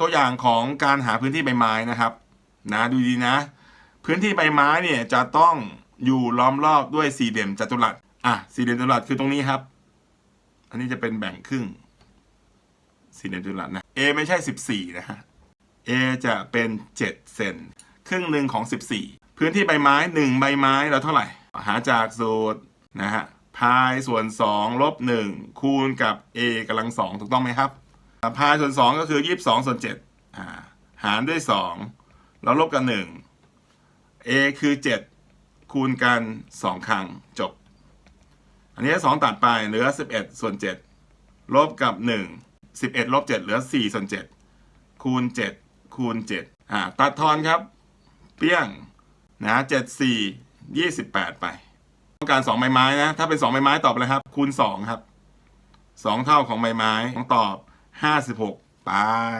ตัวอย่างของการหาพื้นที่ใบไม้นะครับนะดูดีนะ พื้นที่ใบไม้เนี่ยจะต้องอยู่ล้อมรอบด้วยสี่เหลี่ยมจัตุรัสอะสี่เหลี่ยมจัตุรัสคือตรงนี้ครับ อันนี้จะเป็นแบ่งครึ่งสี่เหลี่ยมจัตุรัสนะ A ไม่ใช่สิบสี่นะฮะ A จะเป็นเจ็ดเซนครึ่งหนึ่งของสิบสี่พื้นที่ใบไม้หนึ่งใบไม้เราเท่าไหร่ หาจากสูตรนะฮะพายส่วนสองลบหนึ่งคูณกับ A กำลังสองถูกต้องไหมครับ พายส่วนสองก็คือยี่สิบสองส่วนเจ็ดอ่าหารด้วยสองแล้วลบกันหนึ่ง a คือเจ็ดคูณกันสองครั้งจบ อันนี้สองตัดไปเหลือสิบเอ็ดส่วนเจ็ดลบกับหนึ่งสิบเอ็ดลบเจ็ดเหลือสี่ส่วนเจ็ดคูณเจ็ดคูณเจ็ดอ่าตัดทอนครับ เปี้ยงนะเจ็ดสี่ยี่สิบแปดไป ต้องการสองใบไม้นะ ถ้าเป็นสองใบไม้ตอบเลยครับ คูณสองครับสองเท่าของใบไม้ต้องตอบ ห้าสิบหกไป